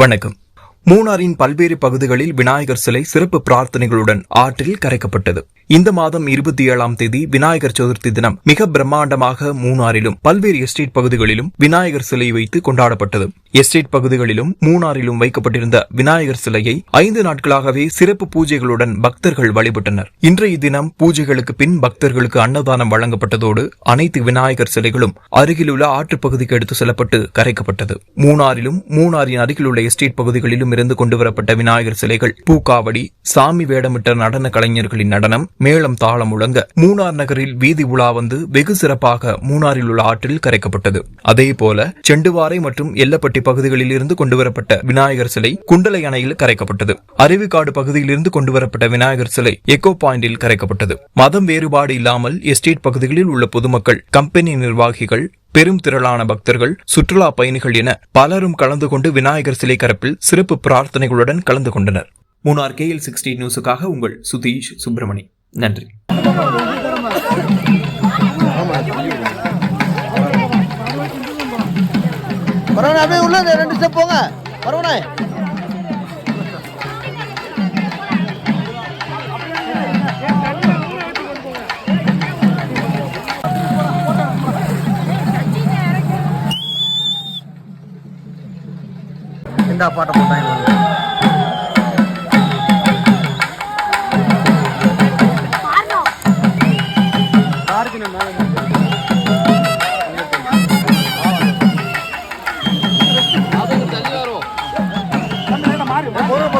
வணக்கம். மூணாரின் பல்வேறு பகுதிகளில் விநாயகர் சிலை சிறப்பு பிரார்த்தனைகளுடன் ஆற்றில் கரைக்கப்பட்டது. இந்த மாதம் இருபத்தி ஏழாம் தேதி விநாயகர் சதுர்த்தி தினம் மிக பிரம்மாண்டமாக மூணாரிலும் பல்வேறு எஸ்டேட் பகுதிகளிலும் விநாயகர் சிலை வைத்து கொண்டாடப்பட்டது. எஸ்டேட் பகுதிகளிலும் மூணாரிலும் வைக்கப்பட்டிருந்த விநாயகர் சிலையை ஐந்து நாட்களாகவே சிறப்பு பூஜைகளுடன் பக்தர்கள் வழிபட்டனர். இன்றைய தினம் பூஜைகளுக்கு பின் பக்தர்களுக்கு அன்னதானம் வழங்கப்பட்டதோடு அனைத்து விநாயகர் சிலைகளும் அருகிலுள்ள ஆற்றுப்பகுதிக்கு எடுத்து செல்லப்பட்டு கரைக்கப்பட்டது. மூணாரிலும் மூணாரின் அருகிலுள்ள எஸ்டேட் பகுதிகளிலும் இருந்து கொண்டுவரப்பட்ட விநாயகர் சிலைகள். பூக்காவடி சாமி வேடமிட்ட நடன கலைஞர்களின் நடனம் மேளம் தாளம் முழங்க மூணார் நகரில் வீதி உலா வந்து வெகு சிறப்பாக மூணாரில் உள்ள ஆற்றில் கரைக்கப்பட்டது. அதேபோல செண்டுவாரை மற்றும் எல்லப்பட்டி பகுதிகளில் இருந்து கொண்டுவரப்பட்ட விநாயகர் சிலை குண்டலை அணையில் கரைக்கப்பட்டது. அருவிக்காடு பகுதியில் இருந்து கொண்டுவரப்பட்ட விநாயகர் சிலை எக்கோ பாயிண்டில் கரைக்கப்பட்டது. மதம் வேறுபாடு இல்லாமல் எஸ்டேட் பகுதிகளில் உள்ள பொதுமக்கள் கம்பெனி நிர்வாகிகள் பெரும் திரளான பக்தர்கள் சுற்றுலா பயணிகள் என பலரும் கலந்து கொண்டு விநாயகர் சிலை கரப்பில் சிறப்பு பிரார்த்தனைகளுடன் கலந்து கொண்டனர். மூணார் கேஎல் சிக்ஸ்டி நியூஸுக்காக உங்கள் சுதீஷ் சுப்பிரமணி. நன்றி. பரவாயில்ல அப்படியே உள்ள ரெண்டு ஸ்டெப் போங்க. பரவாயில்ல ரெண்டாக பாட்டை போட்டாங்க Vamos,